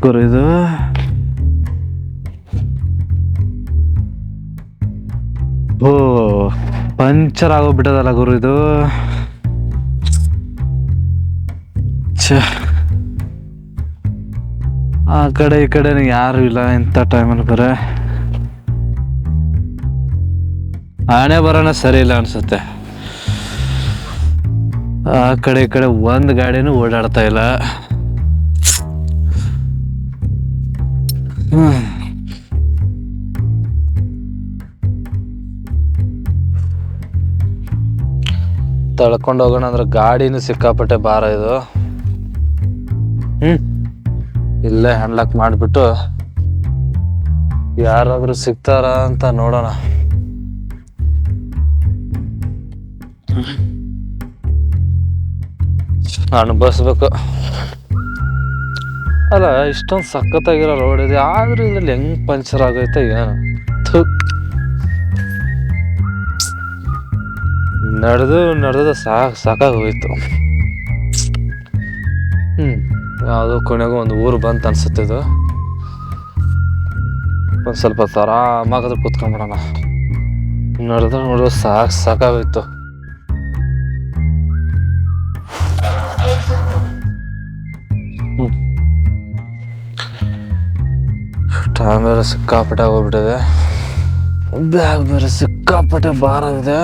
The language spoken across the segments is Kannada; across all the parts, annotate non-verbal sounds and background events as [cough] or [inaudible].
ಗುರು ಇದು ಓ ಪಂಚರ್ ಆಗೋಗ್ಬಿಟ್ಟದಲ್ಲ ಗುರು ಇದು. ಆ ಕಡೆ ಈ ಕಡೆ ಯಾರು ಇಲ್ಲ ಇಂಥ ಟೈಮಲ್ಲಿ ಬರೇ. ಆನೆ ಬರೋಣ ಸರಿ ಇಲ್ಲ ಅನ್ಸುತ್ತೆ. ಆ ಕಡೆ ಈ ಕಡೆ ಒಂದು ಗಾಡಿನೂ ಓಡಾಡ್ತಾ ಇಲ್ಲ. ತಳ್ಕೊಂಡು ಹೋಗೋಣ ಅಂದ್ರೆ ಗಾಡಿನೂ ಸಿಕ್ಕಾಪಟ್ಟೆ ಭಾರ ಇದು. ಹ್ಮ್. ಇಲ್ಲೇ ಹ್ಯಾಂಡ್ಲಾಕ್ ಮಾಡಿಬಿಟ್ಟು ಯಾರಾದ್ರೂ ಸಿಗ್ತಾರ ಅಂತ ನೋಡೋಣ. ಅನುಭವಿಸ್ಬೇಕು ಅಲ್ಲ, ಇಷ್ಟೊಂದು ಸಖತ್ತಾಗಿರೋ ರೋಡ್ ಇದೆ. ಆದ್ರೂ ಇದ್ರಲ್ಲಿ ಹೆಂಗ್ ಪಂಚರ್ ಆಗೈತೆ ಏನು. ನಡೆದು ನಡೆದು ಸಾಕ್, ಸಾಕಾಗಿ ಹೋಯ್ತು. ಹ್ಮ್, ಯಾವುದೋ ಕೊನೆಗೂ ಒಂದು ಊರು ಬಂತ ಅನ್ಸುತ್ತೆ ಇದು. ಒಂದು ಸ್ವಲ್ಪ ಆರಾಮಾಗದ್ರೆ ಕೂತ್ಕೊಂಡ್ಬಿಡೋಣ ನಡೆದು ನೋಡಿದ್ರೆ ಸಾಕು ಸಾಕಾಗೋಯ್ತು ಟೈಮ್ ಸಿಕ್ಕಾಪಟ್ಟೆ ಹೋಗ್ಬಿಟ್ಟಿದೆ. ಬ್ಯಾಗ್ ಬೇರೆ ಸಿಕ್ಕಾಪಟ್ಟೆ ಭಾರ ಇದೆ.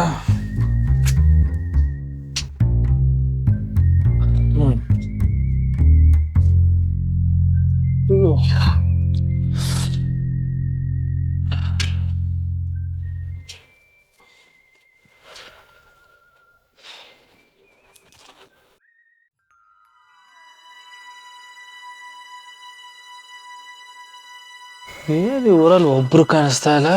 ಏನು ಊರಲ್ಲಿ ಒಬ್ರು ಕಾಣಿಸ್ತಾ ಇಲ್ಲ?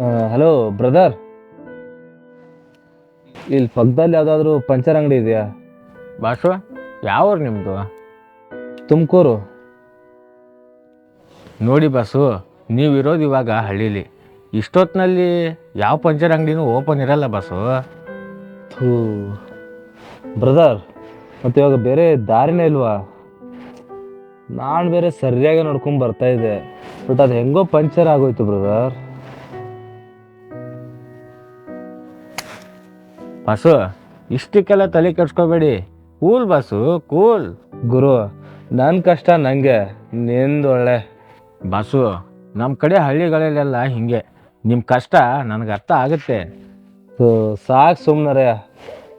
ಹಲೋ ಬ್ರದರ್ ಇಲ್ಲಿ ಪಕ್ಕದಲ್ಲಿ ಯಾವುದಾದ್ರೂ ಪಂಚರ್ ಅಂಗಡಿ ಇದೆಯಾ? ಬಾಸು ಯಾವ ನಿಮ್ಮದು ತುಮಕೂರು. ನೋಡಿ ಬಾಸು ನೀವಿರೋದು ಇವಾಗ ಹಳ್ಳೀಲಿ. ಇಷ್ಟೊತ್ತಿನಲ್ಲಿ ಯಾವ ಪಂಚರ್ ಅಂಗಡಿನೂ ಓಪನ್ ಇರಲ್ಲ ಬಾಸು. ಥೂ. ಬ್ರದರ್ ಮತ್ತೆ ಇವಾಗ ಬೇರೆ ದಾರಿನೇ ಇಲ್ವಾ? ನಾನು ಬೇರೆ ಸರಿಯಾಗಿ ನೋಡ್ಕೊಂಡು ಬರ್ತಾ ಇದ್ದೆ ಬಟ್ ಅದು ಹೆಂಗೋ ಪಂಚರ್ ಆಗೋಯ್ತು ಬ್ರದರ್. ಬಾಸು, ಇಷ್ಟಕ್ಕೆಲ್ಲ ತಲೆ ಕೆಡ್ಸ್ಕೋಬೇಡಿ. Cool boss cool. ಗುರು ನನ್ನ ಕಷ್ಟ ನನಗೆ ನಿಂದು ಒಳ್ಳೆ. ಬಸ್ಸು ನಮ್ಮ ಕಡೆ ಹಳ್ಳಿಗಳಲ್ಲೆಲ್ಲ ಹಿಂಗೆ. ನಿಮ್ಮ ಕಷ್ಟ ನನಗೆ ಅರ್ಥ ಆಗುತ್ತೆ. ಸಾಕು ಸುಮ್ಮನೆ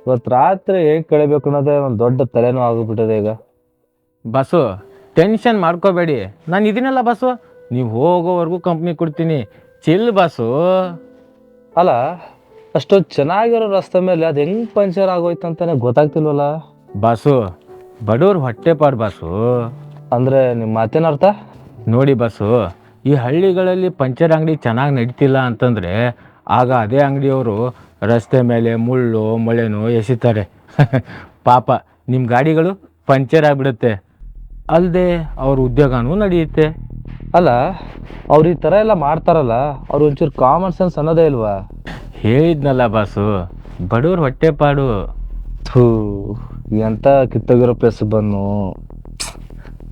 ಇವತ್ತು ರಾತ್ರಿ ಹೇಗೆ ಕಳಿಬೇಕು ಅನ್ನೋದೇ ಒಂದು ದೊಡ್ಡ ತಲೆನೋ ಆಗಿಬಿಟ್ಟಿದೆ ಈಗ. ಬಸ್ಸು ಟೆನ್ಷನ್ ಮಾಡ್ಕೋಬೇಡಿ. ನಾನು ಇದೀನಲ್ಲ ಬಸ್ಸು ನೀವು ಹೋಗೋವರೆಗೂ ಕಂಪ್ನಿ ಕೊಡ್ತೀನಿ. ಚಿಲ್ ಬಸ್ಸು ಅಲ್ಲ ಅಷ್ಟೊಂದು ಚೆನ್ನಾಗಿರೋ ರಸ್ತೆ ಮೇಲೆ ಅದು ಹೆಂಗೆ ಪಂಚರ್ ಆಗೋಯ್ತು ಅಂತಾನೆ ಗೊತ್ತಾಗ್ತಿಲ್ವಲ್ಲ? ಬಾಸು ಬಡವ್ರ ಹೊಟ್ಟೆಪಾಡು ಬಾಸು. ಅಂದ್ರೆ ನಿಮ್ಮ ಮಾತೇನ ಅರ್ಥ? ನೋಡಿ ಬಸ್ಸು ಈ ಹಳ್ಳಿಗಳಲ್ಲಿ ಪಂಚರ್ ಅಂಗಡಿ ಚೆನ್ನಾಗಿ ನಡೀತಿಲ್ಲ ಅಂತಂದರೆ ಆಗ ಅದೇ ಅಂಗಡಿಯವರು ರಸ್ತೆ ಮೇಲೆ ಮುಳ್ಳು ಮೊಳೆನೋ ಎಸಿತಾರೆ. [laughs] ಪಾಪ ನಿಮ್ಮ ಗಾಡಿಗಳು ಪಂಚರ್ ಆಗಿಬಿಡುತ್ತೆ. ಅಲ್ಲದೆ ಅವ್ರ ಉದ್ಯೋಗನೂ ನಡೆಯುತ್ತೆ. ಅಲ್ಲ ಅವ್ರು ಈ ಥರ ಎಲ್ಲ ಮಾಡ್ತಾರಲ್ಲ ಅವ್ರು ಒಂಚೂರು ಕಾಮನ್ ಸೆನ್ಸ್ ಅನ್ನೋದೇ ಇಲ್ವಾ? ಹೇಳಿದ್ನಲ್ಲ ಬಾಸು. ಬಡವ್ರ ಹೊಟ್ಟೆಪಾಡು ಥೂ ಎಂತ ಕಿತ್ತೋಗಿರೋ ಪ್ಲೇಸ್ ಬನ್ನು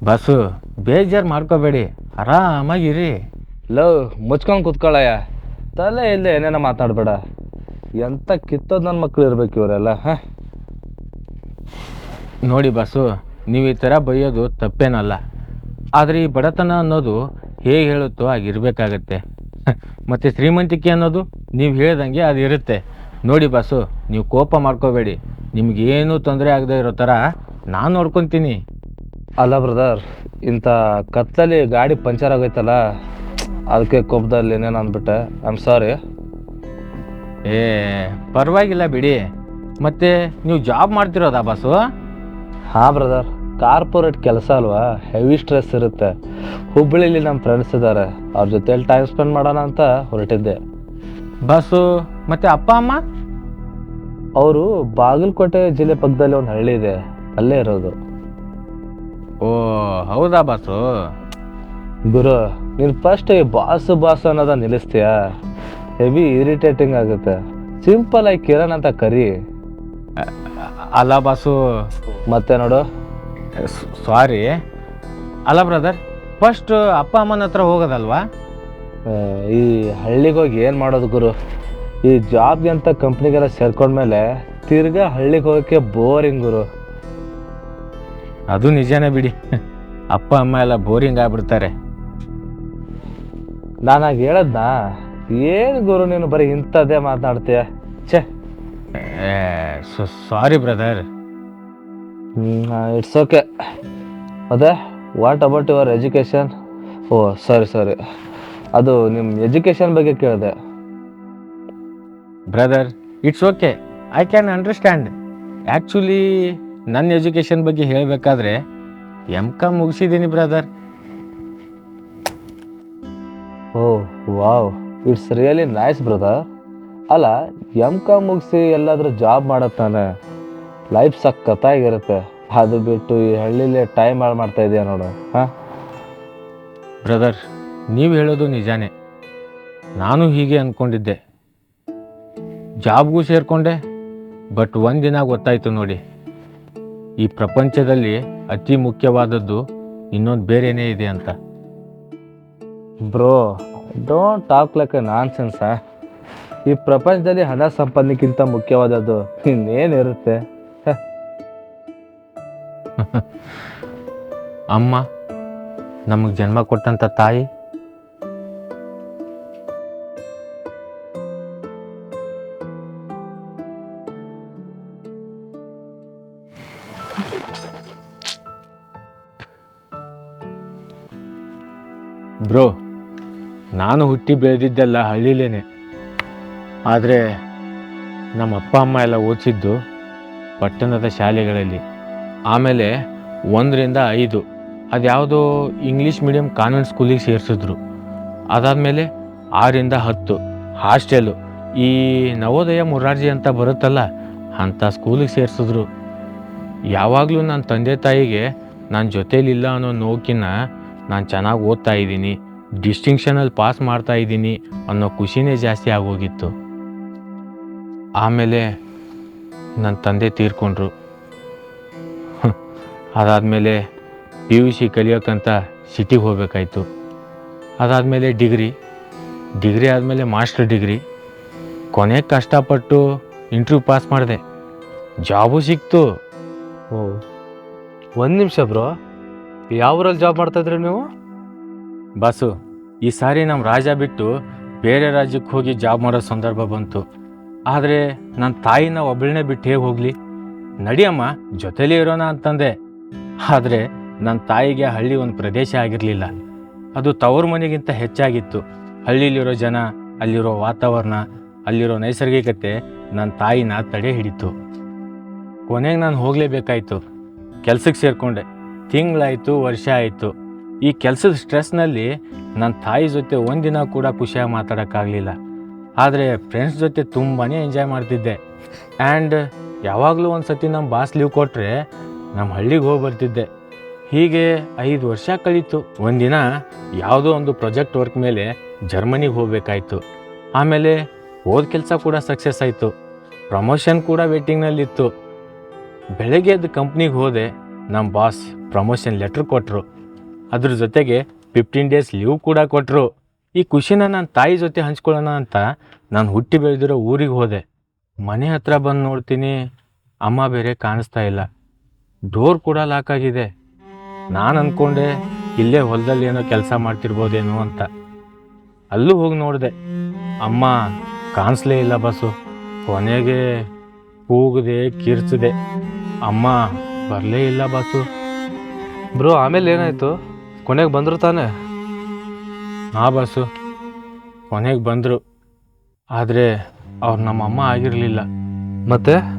ಬಾಸು ಬೇಜಾರು ಮಾಡ್ಕೋಬೇಡಿ. ಆರಾಮಾಗಿರಿ. ಲವ್ ಮುಚ್ಕೊಂಡು ಕುತ್ಕೊಳ್ಳಯ್ಯ ತಲೆ ಇಲ್ಲ ಏನೇನೋ ಮಾತಾಡಬೇಡ. ಎಂತ ಕಿತ್ತೋದು ನನ್ನ ಮಕ್ಳು ಇರ್ಬೇಕು ಇವರೆಲ್ಲ ಹಾಂ? ನೋಡಿ ಬಾಸು ನೀವು ಈ ಥರ ಬೈಯೋದು ತಪ್ಪೇನಲ್ಲ. ಆದರೆ ಈ ಬಡತನ ಅನ್ನೋದು ಹೇಗೆ ಹೇಳುತ್ತೋ ಆಗಿರಬೇಕಾಗತ್ತೆ ಮತ್ತು ಶ್ರೀಮಂತಿಕೆ ಅನ್ನೋದು ನೀವು ಹೇಳ್ದಂಗೆ ಅದು ಇರುತ್ತೆ. ನೋಡಿ ಬಸ್ಸು ನೀವು ಕೋಪ ಮಾಡ್ಕೋಬೇಡಿ. ನಿಮ್ಗೇನು ತೊಂದರೆ ಆಗದೆ ಇರೋ ಥರ ನಾನು ನೋಡ್ಕೊತೀನಿ. ಅಲ್ಲ ಬ್ರದರ್ ಇಂಥ ಕತ್ತಲಲ್ಲಿ ಗಾಡಿ ಪಂಚರ್ ಆಗೈತಲ್ಲ ಅದಕ್ಕೆ ಕೋಪದಲ್ಲಿ ಏನೇನು ಅಂದ್ಬಿಟ್ಟೆ. ಐ ಆಮ್ ಸಾರಿ ಏ ಪರವಾಗಿಲ್ಲ ಬಿಡಿ. ಮತ್ತೆ ನೀವು ಜಾಬ್ ಮಾಡ್ತಿರೋದಾ ಬಾಸು? ಹಾಂ ಬ್ರದರ್ ಕಾರ್ಪೊರೇಟ್ ಕೆಲಸ ಅಲ್ವಾ? ಹೆವಿ ಸ್ಟ್ರೆಸ್ ಇರುತ್ತೆ. ಹುಬ್ಬಳ್ಳಿಲಿ ನಮ್ಮ ಫ್ರೆಂಡ್ಸ್ ಇದ್ದಾರೆ ಅವ್ರ ಜೊತೆಯಲ್ಲಿ ಟೈಮ್ ಸ್ಪೆಂಡ್ ಮಾಡೋಣ ಅಂತ ಹೊರಟಿದ್ದೆ. ಬಾಸು ಮತ್ತೆ ಅಪ್ಪ ಅಮ್ಮ? ಅವರು ಬಾಗಲಕೋಟೆ ಜಿಲ್ಲೆ ಪಕ್ಕದಲ್ಲಿ ಒಂದು ಹಳ್ಳಿ ಇದೆ. ಅಲ್ಲೇ ಇರೋದು. ಓ ಹೌದಾ ಬಾಸು ಗುರು ನೀನು ಫಸ್ಟ್ ಈ ಬಾಸು ಬಾಸು ಅನ್ನೋದ ನಿಲ್ಲಿಸ್ತೀಯಾ? ಹೆವಿ ಇರಿಟೇಟಿಂಗ್ ಆಗುತ್ತೆ. ಸಿಂಪಲ್ ಆಗಿ ಕಿರಣ್ ಅಂತ ಕರಿ. ಅಲ್ಲ ಬಾಸು ಮತ್ತೆ ನೋಡು. ಸಾರಿ ಅಲ್ಲ ಬ್ರದರ್ ಫಸ್ಟ್ ಅಪ್ಪ ಅಮ್ಮನ ಹತ್ರ ಹೋಗೋದಲ್ವಾ? ಈ ಹಳ್ಳಿಗೆ ಹೋಗಿ ಏನು ಮಾಡೋದು ಗುರು? ಈ ಜಾಬ್ಗೆ ಅಂತ ಕಂಪ್ನಿಗೆಲ್ಲ ಸೇರ್ಕೊಂಡ್ಮೇಲೆ ತಿರ್ಗಾ ಹಳ್ಳಿಗೆ ಹೋಗೋಕ್ಕೆ ಬೋರಿಂಗ್ ಗುರು. ಅದು ನಿಜನೇ ಬಿಡಿ. ಅಪ್ಪ ಅಮ್ಮ ಎಲ್ಲ ಬೋರಿಂಗ್ ಆಗ್ಬಿಡ್ತಾರೆ. ನಾನಾಗ ಹೇಳದ್ನಾ? ಏನು ಗುರು ನೀನು ಬರೀ ಇಂಥದ್ದೇ ಮಾತನಾಡ್ತೀಯ? ಛೇ. ಸಾರಿ ಬ್ರದರ್ ಇಟ್ಸ್ ಓಕೆ ಮತ್ತೆ what about your education oh sorry sorry ಅದು ನಿಮ್ಮ ಎಜುಕೇಷನ್ ಬಗ್ಗೆ ಕೇಳಿದೆ. Brother it's okay I can understand actually ನನ್ನ ಎಜುಕೇಷನ್ ಬಗ್ಗೆ ಹೇಳಬೇಕಾದ್ರೆ M com ಮುಗಿಸಿದ್ದೀನಿ brother oh wow it's really nice brother ಅಲ್ಲ ಎಂ ಕಾಮ್ ಮುಗಿಸಿ ಎಲ್ಲಾದರೂ ಜಾಬ್ ಮಾಡತ್ತಾನೆ ಲೈಫ್ ಸಖತ್ತಾಗಿರುತ್ತೆ ಅದು ಬಿಟ್ಟು ಈ ಹಳ್ಳಿಲೇ ಟೈಮ್ ಹಾಳು ಮಾಡ್ತಾ ಇದೆಯಾ ನೋಡು. ಹಾಂ? ಬ್ರದರ್ ನೀವು ಹೇಳೋದು ನಿಜಾನೇ. ನಾನು ಹೀಗೆ ಅಂದ್ಕೊಂಡಿದ್ದೆ ಜಾಬ್ಗೂ ಸೇರಿಕೊಂಡೆ ಬಟ್ ಒಂದಿನ ಗೊತ್ತಾಯ್ತು ನೋಡಿ. ಈ ಪ್ರಪಂಚದಲ್ಲಿ ಅತಿ ಮುಖ್ಯವಾದದ್ದು ಇನ್ನೊಂದು ಬೇರೆನೇ ಇದೆ ಅಂತ. Bro don't talk like a nonsense ಈ ಪ್ರಪಂಚದಲ್ಲಿ ಹಣ ಸಂಪಾದನೆಗಿಂತ ಮುಖ್ಯವಾದದ್ದು ಇನ್ನೇನಿರುತ್ತೆ. [laughs] ಅಮ್ಮ, ನಮಗೆ ಜನ್ಮ ಕೊಟ್ಟಂಥ ತಾಯಿ. ಬ್ರೋ, ನಾನು ಹುಟ್ಟಿ ಬೆಳೆದಿದ್ದೆಲ್ಲ ಹಳ್ಳಿಲೇನೆ. ಆದರೆ ನಮ್ಮ ಅಪ್ಪ ಅಮ್ಮ ಎಲ್ಲ ಓದಿಸಿದ್ದು ಪಟ್ಟಣದ ಶಾಲೆಗಳಲ್ಲಿ. ಆಮೇಲೆ ಒಂದರಿಂದ ಐದು. ಅದ್ಯಾವುದೋ ಇಂಗ್ಲೀಷ್ ಮೀಡಿಯಂ ಕಾನ್ವೆಂಟ್ ಸ್ಕೂಲಿಗೆ ಸೇರಿಸಿದ್ರು. ಅದಾದಮೇಲೆ ಆರಿಂದ ಹತ್ತು. ಹಾಸ್ಟೆಲು ಈ ನವೋದಯ ಮುರಾರ್ಜಿ ಅಂತ ಬರುತ್ತಲ್ಲ, ಅಂಥ ಸ್ಕೂಲಿಗೆ ಸೇರಿಸಿದ್ರು. ಯಾವಾಗಲೂ ನನ್ನ ತಂದೆ ತಾಯಿಗೆ ನನ್ನ ಜೊತೇಲಿಲ್ಲ ಅನ್ನೋ ನೋಕಿನ ನಾನು ಚೆನ್ನಾಗಿ ಓದ್ತಾ ಇದ್ದೀನಿ ಡಿಸ್ಟಿಂಕ್ಷನಲ್ಲಿ ಪಾಸ್ ಮಾಡ್ತಾ ಇದ್ದೀನಿ ಅನ್ನೋ ಖುಷಿನೇ ಜಾಸ್ತಿ ಆಗೋಗಿತ್ತು. ಆಮೇಲೆ ನನ್ನ ತಂದೆ ತೀರ್ಕೊಂಡ್ರು. ಅದಾದಮೇಲೆ ಪಿ ಯು ಸಿ ಕಲಿಯೋಕ್ಕಂತ ಸಿಟಿಗೆ ಹೋಗ್ಬೇಕಾಯ್ತು. ಅದಾದಮೇಲೆ ಡಿಗ್ರಿ ಡಿಗ್ರಿ ಆದಮೇಲೆ ಮಾಸ್ಟರ್ ಡಿಗ್ರಿ ಕೊನೆಗೆ ಕಷ್ಟಪಟ್ಟು ಇಂಟ್ರ್ಯೂ ಪಾಸ್ ಮಾಡಿದೆ. ಜಾಬು ಸಿಕ್ತು. ಓ ಒಂದು ನಿಮಿಷ ಬ್ರೋ. ಯಾವ ಊರಲ್ಲಿ ಜಾಬ್ ಮಾಡ್ತಾ ಇದ್ರಿ ನೀವು? ಬಸ್ಸು ಈ ಸಾರಿ ನಮ್ಮ ರಾಜ ಬಿಟ್ಟು ಬೇರೆ ರಾಜ್ಯಕ್ಕೆ ಹೋಗಿ ಜಾಬ್ ಮಾಡೋ ಸಂದರ್ಭ ಬಂತು. ಆದರೆ ನನ್ನ ತಾಯಿನ ಒಬ್ಬಳನ್ನೇ ಬಿಟ್ಟು ಹೇಗೆ ಹೋಗಲಿ? ನಡಿಯಮ್ಮ ಜೊತೆಲೇ ಇರೋಣ ಅಂತಂದೆ. ಆದರೆ ನನ್ನ ತಾಯಿಗೆ ಹಳ್ಳಿ ಒಂದು ಪ್ರದೇಶ ಆಗಿರಲಿಲ್ಲ. ಅದು ತವರು ಮನೆಗಿಂತ ಹೆಚ್ಚಾಗಿತ್ತು. ಹಳ್ಳಿಲಿರೋ ಜನ, ಅಲ್ಲಿರೋ ವಾತಾವರಣ, ಅಲ್ಲಿರೋ ನೈಸರ್ಗಿಕತೆ ನನ್ನ ತಾಯಿನ ತಡೆ ಹಿಡಿತು. ಕೊನೆಗೆ ನಾನು ಹೋಗಲೇಬೇಕಾಯ್ತು. ಕೆಲ್ಸಕ್ಕೆ ಸೇರಿಕೊಂಡೆ. ತಿಂಗಳಾಯಿತು, ವರ್ಷ ಆಯಿತು. ಈ ಕೆಲಸದ ಸ್ಟ್ರೆಸ್ನಲ್ಲಿ ನನ್ನ ತಾಯಿ ಜೊತೆ ಒಂದಿನ ಕೂಡ ಖುಷಿಯಾಗಿ ಮಾತಾಡೋಕ್ಕಾಗಲಿಲ್ಲ. ಆದರೆ ಫ್ರೆಂಡ್ಸ್ ಜೊತೆ ತುಂಬಾ ಎಂಜಾಯ್ ಮಾಡ್ತಿದ್ದೆ. ಆ್ಯಂಡ್ ಯಾವಾಗಲೂ ಒಂದು ಸತಿ ನಮ್ಮ ಬಾಸ್ ಲೀವ್ ಕೊಟ್ಟರೆ ನಮ್ಮ ಹಳ್ಳಿಗೆ ಹೋಗಿ ಬರ್ತಿದ್ದೆ. ಹೀಗೆ ಐದು ವರ್ಷ ಕಳೀತು. ಒಂದಿನ ಯಾವುದೋ ಒಂದು ಪ್ರಾಜೆಕ್ಟ್ ವರ್ಕ್ ಮೇಲೆ ಜರ್ಮನಿಗೆ ಹೋಗಬೇಕಾಯ್ತು. ಆಮೇಲೆ ಓದ್ ಕೆಲಸ ಕೂಡ ಸಕ್ಸಸ್ ಆಯಿತು. ಪ್ರಮೋಷನ್ ಕೂಡ ವೇಟಿಂಗ್ನಲ್ಲಿತ್ತು. ಬೆಳಗ್ಗೆ ಅದು ಕಂಪ್ನಿಗೆ ಹೋದೆ ನಮ್ಮ ಬಾಸ್ ಪ್ರಮೋಷನ್ ಲೆಟ್ರ್ ಕೊಟ್ಟರು ಅದ್ರ ಜೊತೆಗೆ ಫಿಫ್ಟೀನ್ ಡೇಸ್ ಲೀವ್ ಕೂಡ ಕೊಟ್ಟರು ಈ ಖುಷಿನ ನನ್ನ ತಾಯಿ ಜೊತೆ ಹಂಚ್ಕೊಳ್ಳೋಣ ಅಂತ ನಾನು ಹುಟ್ಟಿ ಬೆಳೆದಿರೋ ಊರಿಗೆ ಹೋದೆ. ಮನೆ ಹತ್ರ ಬಂದು ನೋಡ್ತೀನಿ, ಅಮ್ಮ ಬೇರೆ ಕಾಣಿಸ್ತಾ ಇಲ್ಲ. ಡೋರ್ ಕೂಡ ಲಾಕ್ ಆಗಿದೆ. ನಾನು ಅಂದ್ಕೊಂಡೆ ಇಲ್ಲೇ ಹೊಲದಲ್ಲಿ ಏನೋ ಕೆಲಸ ಮಾಡ್ತಿರ್ಬೋದೇನೋ ಅಂತ. ಅಲ್ಲೂ ಹೋಗಿ ನೋಡಿದೆ. ಅಮ್ಮ, ಕಾಣಿಸ್ಲೇ ಇಲ್ಲ ಬಸ್ಸು. ಕೊನೆಗೆ ಕೂಗದೆ, ಕಿರ್ಚಿದೆ. ಅಮ್ಮ, ಬರಲೇ ಇಲ್ಲ ಬಸ್ಸು. ಬ್ರೋ, ಆಮೇಲೆ ಏನಾಯಿತು? ಕೊನೆಗೆ ಬಂದರು ತಾನೆ? ಆ ಬಸ್ಸು. ಕೊನೆಗೆ ಬಂದರು. ಆದರೆ ಅವ್ರು ನಮ್ಮ ಅಮ್ಮ ಆಗಿರಲಿಲ್ಲ. ಮತ್ತೆ?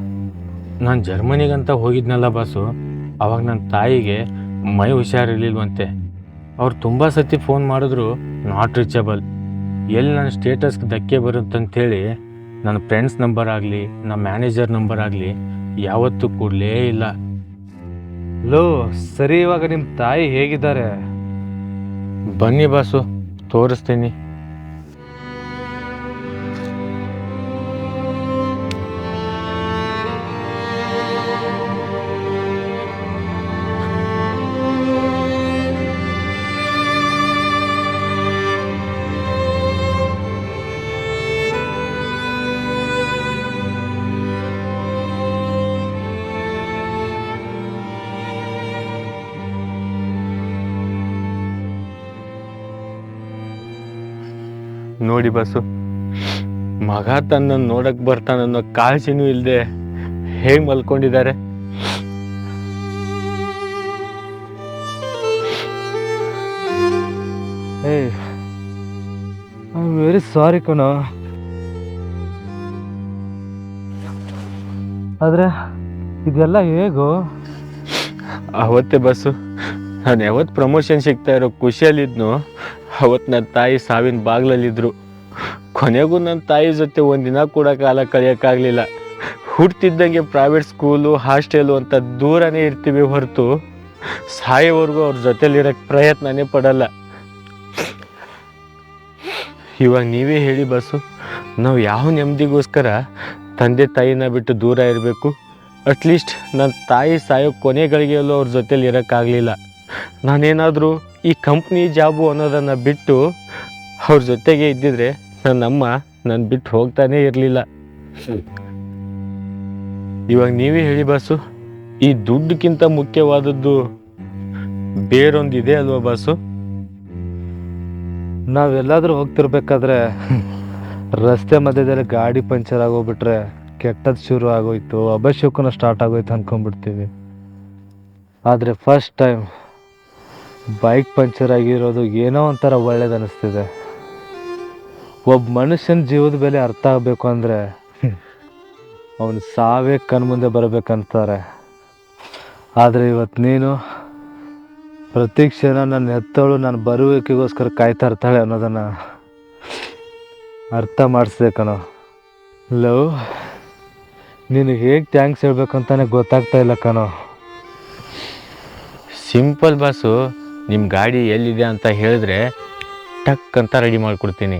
ನಾನು ಜರ್ಮನಿಗಂತ ಹೋಗಿದ್ನಲ್ಲ ಬಸ್ಸು ಅವಾಗ ನನ್ನ ತಾಯಿಗೆ ಮೈ ಹುಷಾರಿರ್ಲಿಲ್ವಂತೆ. ಅವ್ರು ತುಂಬ ಸತಿ ಫೋನ್ ಮಾಡಿದ್ರು ನಾಟ್ ರೀಚಬಲ್. ಎಲ್ಲಿ ನನ್ನ ಸ್ಟೇಟಸ್ಗೆ ಧಕ್ಕೆ ಬರುತ್ತಂತೇಳಿ ನನ್ನ ಫ್ರೆಂಡ್ಸ್ ನಂಬರ್ ಆಗಲಿ ನಮ್ಮ ಮ್ಯಾನೇಜರ್ ನಂಬರ್ ಆಗಲಿ ಯಾವತ್ತೂ ಕೂಡಲೇ ಇಲ್ಲ. ಲೋ ಸರಿ ಇವಾಗ ನಿಮ್ಮ ತಾಯಿ ಹೇಗಿದ್ದಾರೆ? ಬನ್ನಿ ಬಾಸು ತೋರಿಸ್ತೀನಿ. ನೋಡಿ ಬಸ್ಸು ಮಗ ತನ್ನ ನೋಡಕ್ ಬರ್ತಾನನ್ನೋ ಕಾಳಜಿನೂ ಇಲ್ಲದೆ ಹೇಗ್ ಮಲ್ಕೊಂಡಿದ್ದಾರೆ? ಏಯ್ ಐ ವೆರಿ ಸಾರಿ ಕಣ. ಆದ್ರೆ ಇದೆಲ್ಲ ಹೇಗೋ? ಅವತ್ತೇ ಬಸ್ಸು ನಾನು ಯಾವತ್ತು ಪ್ರಮೋಷನ್ ಸಿಗ್ತಾ ಇರೋ ಖುಷಿಯಲ್ಲಿದ್ನು? ಅವತ್ತು ನನ್ನ ತಾಯಿ ಸಾವಿನ ಬಾಗ್ಲಲ್ಲಿದ್ದರು ಕೊನೆಗೂ ನನ್ನ ತಾಯಿ ಜೊತೆ ಒಂದಿನ ಕೂಡ ಕಾಲ ಕಳೆಯೋಕ್ಕಾಗಲಿಲ್ಲ. ಹುಡ್ತಿದ್ದಂಗೆ ಪ್ರೈವೇಟ್ ಸ್ಕೂಲು ಹಾಸ್ಟೆಲು ಅಂತ ದೂರನೇ ಇರ್ತೀವಿ ಹೊರತು ಸಾಯೋವರೆಗೂ ಅವ್ರ ಜೊತೆಲಿರೋಕ್ಕೆ ಪ್ರಯತ್ನನೇ ಪಡಲ್ಲ. ಇವಾಗ ನೀವೇ ಹೇಳಿ ಬಸ್ಸು, ನಾವು ಯಾವ ನೆಮ್ಮದಿಗೋಸ್ಕರ ತಂದೆ ತಾಯಿನ ಬಿಟ್ಟು ದೂರ ಇರಬೇಕು? ಅಟ್ಲೀಸ್ಟ್ ನನ್ನ ತಾಯಿ ಸಾಯೋ ಕೊನೆಗಳಿಗೆಲ್ಲೂ ಅವ್ರ ಜೊತೇಲಿ ಇರೋಕ್ಕಾಗಲಿಲ್ಲ ನಾನೇನಾದರೂ ಈ ಕಂಪ್ನಿ ಜಾಬು ಅನ್ನೋದನ್ನು ಬಿಟ್ಟು ಅವ್ರ ಜೊತೆಗೆ ಇದ್ದಿದ್ರೆ ನನ್ನಮ್ಮ ನನ್ನ ಬಿಟ್ಟು ಹೋಗ್ತಾನೇ ಇರಲಿಲ್ಲ. ಇವಾಗ ನೀವೇ ಹೇಳಿ ಬಾಸು, ಈ ದುಡ್ಡುಕ್ಕಿಂತ ಮುಖ್ಯವಾದದ್ದು ಬೇರೊಂದಿದೆ ಅಲ್ವಾ ಬಾಸು? ನಾವೆಲ್ಲಾದರೂ ಹೋಗ್ತಿರ್ಬೇಕಾದ್ರೆ ರಸ್ತೆ ಮಧ್ಯದಲ್ಲಿ ಗಾಡಿ ಪಂಚರ್ ಆಗೋಗ್ಬಿಟ್ರೆ ಕೆಟ್ಟದ್ದು ಶುರು ಆಗೋಯ್ತು ಅಭಿಷೇಕನ ಸ್ಟಾರ್ಟ್ ಆಗೋಯ್ತು ಅನ್ಕೊಂಡ್ಬಿಡ್ತೀವಿ. ಆದರೆ ಫಸ್ಟ್ ಟೈಮ್ ಬೈಕ್ ಪಂಚರ್ ಆಗಿರೋದು ಏನೋ ಒಂಥರ ಒಳ್ಳೇದು ಅನ್ನಿಸ್ತಿದೆ ಒಬ್ಬ ಮನುಷ್ಯನ ಜೀವದ ಬೆಲೆ ಅರ್ಥ ಆಗಬೇಕು ಅಂದರೆ ಅವನು ಸಾವೇ ಕಣ್ಮುಂದೆ ಬರಬೇಕಂತಾರೆ. ಆದರೆ ಇವತ್ತು ನೀನು ಪ್ರತಿ ಕ್ಷಣ ನನ್ನ ಹೆತ್ತವಳು ನಾನು ಬರುವಿಕೆಗೋಸ್ಕರ ಕಾಯ್ತಾ ಇರ್ತಾಳೆ ಅನ್ನೋದನ್ನು ಅರ್ಥ ಮಾಡಿಸ್ಬೇಕನೋ ಕಣೋ. ಲವ್ ನೀನು ಹೇಗೆ ಥ್ಯಾಂಕ್ಸ್ ಹೇಳ್ಬೇಕಂತಾನೆ ಗೊತ್ತಾಗ್ತಾ ಇಲ್ಲ ಕಣೋ. ಸಿಂಪಲ್ ಬಾಸು ನಿಮ್ಮ ಗಾಡಿ ಎಲ್ಲಿದೆ ಅಂತ ಹೇಳಿದ್ರೆ ಟಕ್ ಅಂತ ರೆಡಿ ಮಾಡಿಕೊಡ್ತೀನಿ.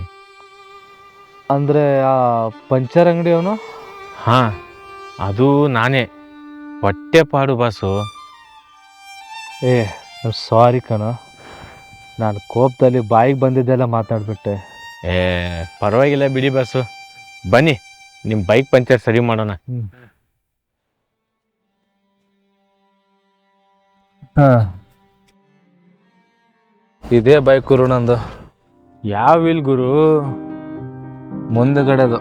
ಅಂದರೆ ಆ ಪಂಚರ್ ಅಂಗಡಿ ಅವನು? ಹಾಂ ಅದು ನಾನೇ. ಹೊಟ್ಟೆ ಪಾಡು ಬಾಸು. ಏ ಸಾರಿ ಕಣ. ನಾನು ಕೋಪದಲ್ಲಿ ಬಾಯಿಗೆ ಬಂದಿದ್ದೆಲ್ಲ ಮಾತಾಡ್ಬಿಟ್ಟೆ. ಏ ಪರವಾಗಿಲ್ಲ ಬಿಡಿ ಬಾಸು. ಬನ್ನಿ ನಿಮ್ಮ ಬೈಕ್ ಪಂಚರ್ ಸರಿ ಮಾಡೋಣ. ಹಾಂ. ಇದೇ ಬೈಕ್ ಗುರು ನಂದು. ಯಾವ ವಿಲ್ ಗುರು? ಮುಂದಗಡೆದು.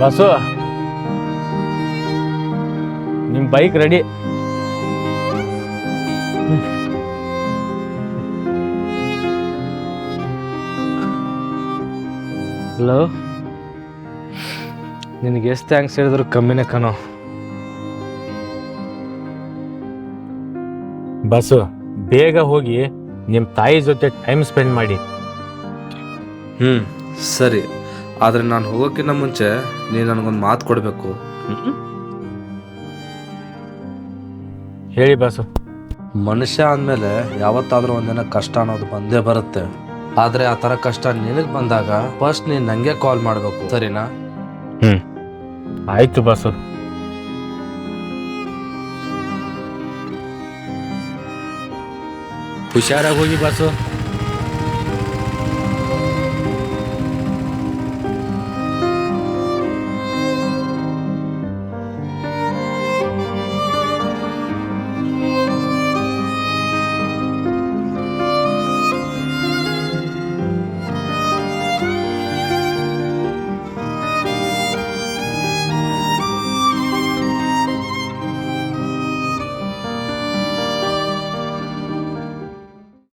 ಬಸ್ಸು ನಿಮ್ಮ ಬೈಕ್ ರೆಡಿ ಹಲೋ? ನಿನಗೆ ಎಷ್ಟು ಥ್ಯಾಂಕ್ಸ್ ಹೇಳಿದ್ರು ಕಮ್ಮಿನೇ ಕಣೋ. ಬಸ್ಸು ಬೇಗ ಹೋಗಿ ನಿಮ್ಮ ತಾಯಿ ಜೊತೆ ಟೈಮ್ ಸ್ಪೆಂಡ್ ಮಾಡಿ. ಹ್ಞೂ ಸರಿ. ಆದರೆ ನಾನು ಹೋಗೋಕ್ಕಿಂತ ಮುಂಚೆ ನೀನು ನನಗೊಂದು ಮಾತು ಕೊಡಬೇಕು. ಹೇಳಿ ಬಸ್ಸು ಮನುಷ್ಯ ಅಂದಮೇಲೆ ಯಾವತ್ತಾದರೂ ಒಂದಿನ ಕಷ್ಟ ಅನ್ನೋದು ಬಂದೇ ಬರುತ್ತೆ. ಆದರೆ ಆ ತರ ಕಷ್ಟ ನಿನಗೆ ಬಂದಾಗ ಫಸ್ಟ್ ನೀನ್ ನನಗೆ ಕಾಲ್ ಮಾಡಬೇಕು. ಸರಿನಾ? ಹ್ಮ್. ಆಯ್ತು ಬಾಸು. ಹುಷಾರಾಗಿ ಹೋಗಿ ಬಾಸು.